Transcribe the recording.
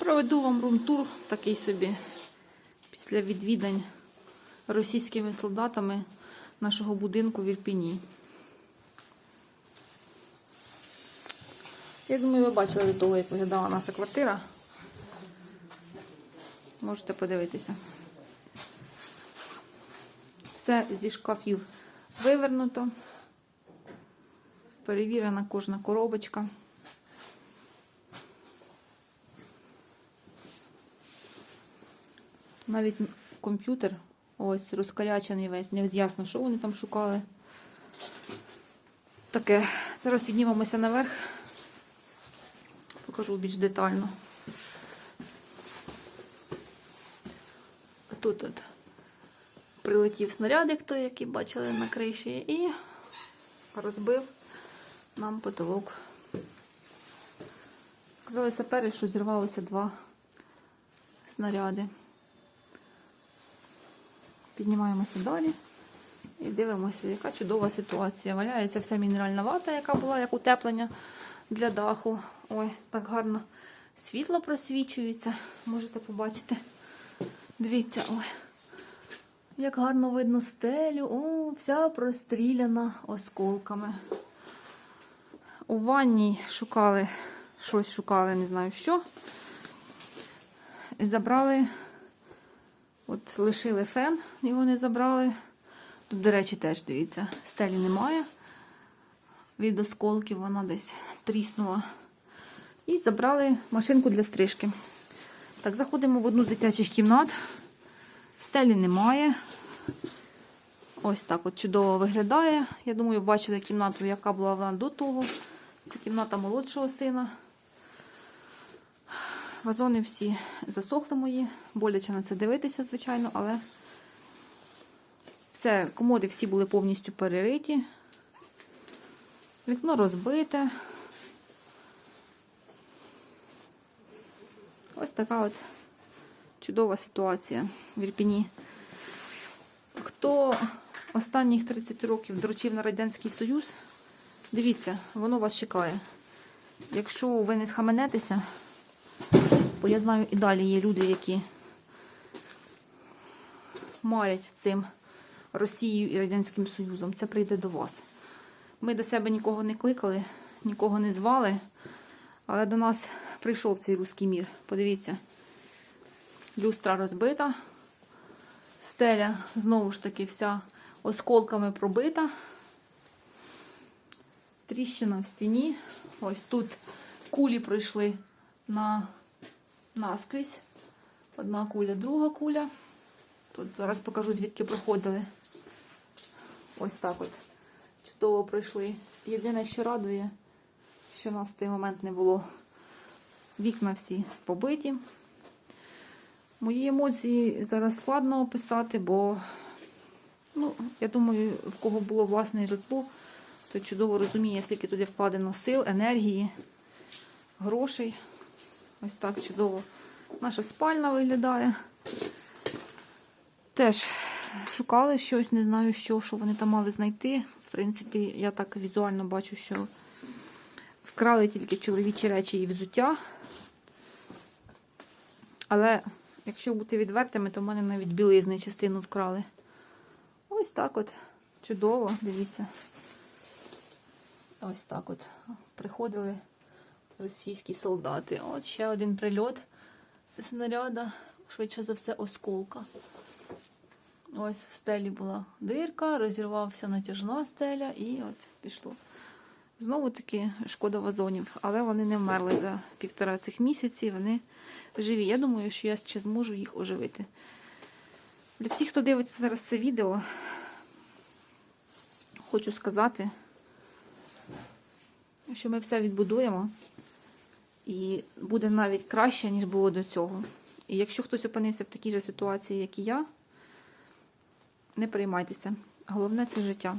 Проведу вам рум-тур такий собі після відвідань російськими солдатами нашого будинку в Ірпіні. Я думаю, ви бачили до того, як виглядала наша квартира. Можете подивитися. Все зі шкафів вивернуто. Перевірена кожна коробочка. Навіть комп'ютер ось розкарячений весь, не ясно, що вони там шукали. Таке. Зараз піднімемося наверх. Покажу більш детально. Тут от прилетів снарядик той, який бачили на криші, і розбив нам потолок. Сказали сапери, що зірвалося два снаряди. Піднімаємося далі і дивимося, яка чудова ситуація. Валяється вся мінеральна вата, яка була як утеплення для даху. Ой, так гарно світло просвічується. Можете побачити. Дивіться, ой. Як гарно видно стелю. О, вся простріляна осколками. У ванній шукали, щось шукали, не знаю що. І забрали, от лишили фен, його не забрали. Тут, до речі, теж дивіться, стелі немає. Від осколків вона десь тріснула. І забрали машинку для стрижки. Так, заходимо в одну з дитячих кімнат. Стелі немає. Ось так от чудово виглядає. Я думаю, бачили кімнату, яка була вона до того. Це кімната молодшого сина. Вазони всі засохли мої. Боляче на це дивитися, звичайно, але все, комоди всі були повністю перериті. Вікно розбите. Ось така от чудова ситуація в Ірпіні. Хто останніх 30 років дрочив на Радянський Союз, дивіться, воно вас чекає. Якщо ви не схаменетеся, бо я знаю, і далі є люди, які марять цим Росією і Радянським Союзом, це прийде до вас. Ми до себе нікого не кликали, нікого не звали, але до нас прийшов цей руський мір. Подивіться, люстра розбита, стеля знову ж таки вся осколками пробита. Тріщина в стіні. Ось тут кулі пройшли на наскрізь. Одна куля, друга куля. Тут зараз покажу, звідки проходили. Ось так от. Чудово пройшли. Єдине, що радує, що нас в той момент не було. Вікна всі побиті. Мої емоції зараз складно описати, бо, ну, я думаю, в кого було власне житло, той чудово розуміє, скільки туди вкладено сил, енергії, грошей. Ось так чудово. Наша спальня виглядає. Теж шукали щось, не знаю що, що вони там мали знайти. В принципі, я так візуально бачу, що вкрали тільки чоловічі речі і взуття. Але, якщо бути відвертими, то в мене навіть білизни частину вкрали. Ось так от. Чудово, дивіться. Ось так от. Приходили російські солдати. От ще один прильот снаряда, швидше за все, осколка. Ось в стелі була дирка, розірвався натяжна стеля і от пішло. Знову таки шкода вазонів, але вони не вмерли за півтора цих місяців, вони живі. Я думаю, що я ще зможу їх оживити. Для всіх, хто дивиться зараз це відео, хочу сказати, що ми все відбудуємо і буде навіть краще, ніж було до цього. І якщо хтось опинився в такій же ситуації, як і я, не переймайтеся. Головне це життя.